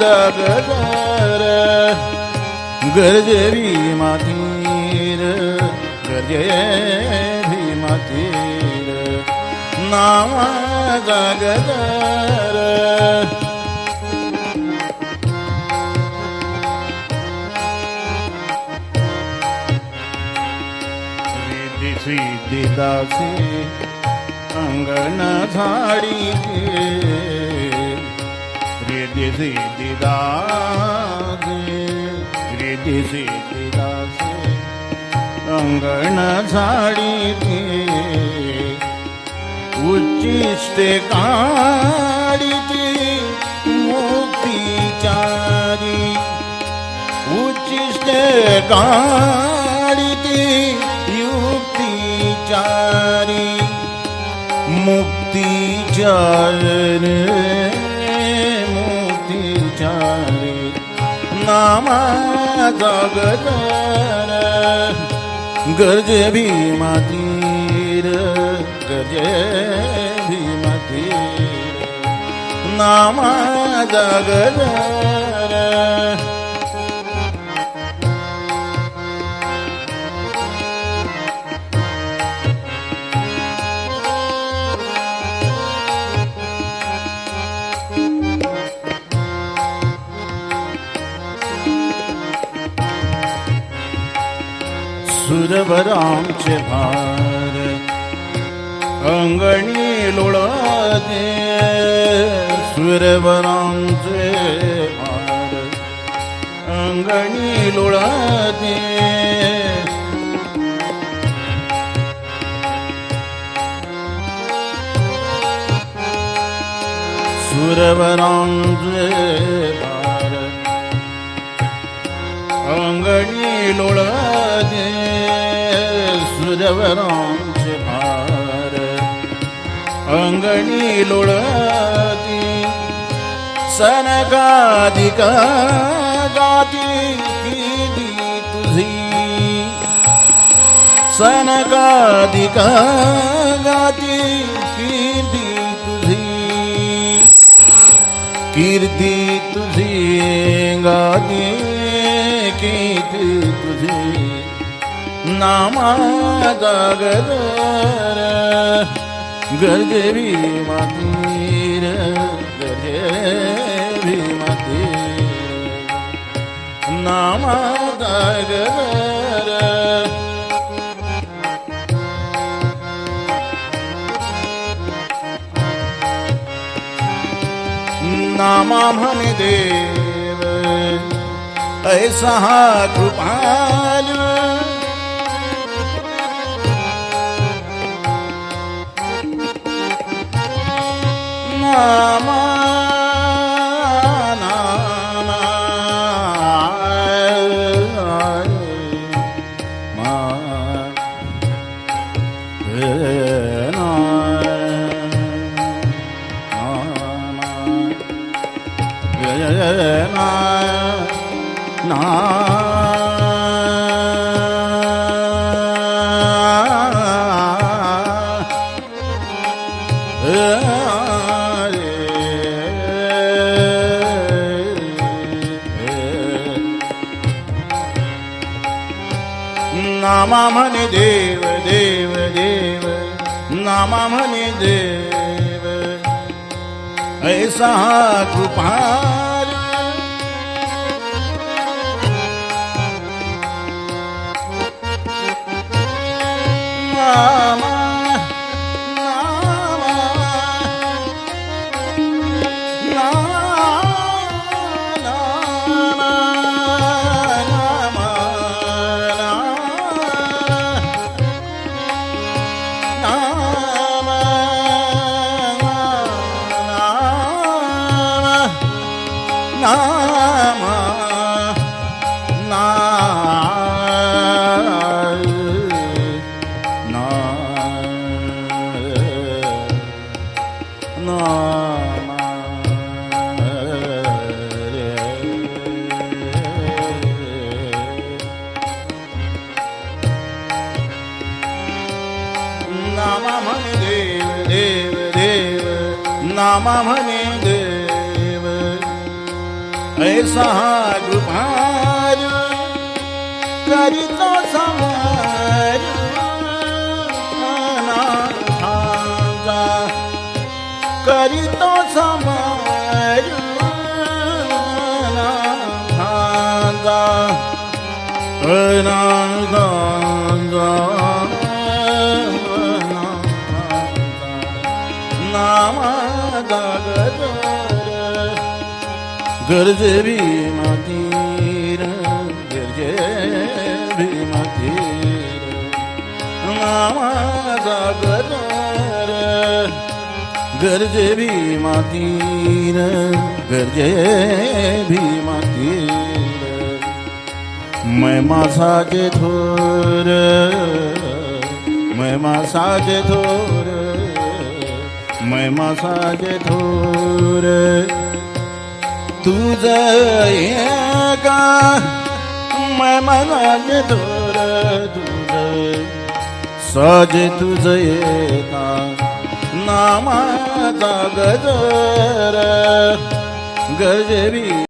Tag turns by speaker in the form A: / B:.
A: दागदार गर्जेवी मातीर गर्जेवी मातीर नावा जागदार सिद्धी सिद्धी दासी अंगण झाडी કે રીતિ સિદ્ધિ દાસી રીતિ સિદ્ધિ દાસી અંગન ધાડી કે ઉચ્ચિષ્ટે કાઢી મુક્તિ ચારી ઉચ્ચિષ્ટ કાળી યુક્તિ ચારી મુક્તિ ચાર नाम जगजन गरज भीमातीर गरज भीमातीर नाम जगजन સુરભરામ છે ભાર. અંગણી લોળા દે अंगणी છે ભાર. અંગણી अंगणी लोळागे सुजवरांचे भार अंगणी लोळाती सनकादिका गाती केली तुझी सनकादिका गाती कीर्ती तुझी कीर्ती तुझी गाती कीत तुझे नामा जागर गर्जवी मातीर गर्जवी मातीर नामा जागर नामा भन दे ऐसा कृपाल नामा नामा நாமமணி தேவ தேவ தேவ நாமமணி தேவ ऐसा कृपा Nama नामा म्हणे देव ऐसा कृपा करीता समा ਗੰਗਾ ਨਾ ਗੰਗਾ ਨਾਮ ਗਗਰ ਗਰਜ ਵੀ ਮਾਤੀਰ ਗਰਜ ਵੀ ਵੀ ਮਾਤੀਰ ਗਰਜ ਵੀ ਮਾਤੀਰ मैं जे थोर मैं जे थोर मैं जे थोर। तुझ का मैं जे थोर तुझ सज तुझ का नामाचा गजर गजबी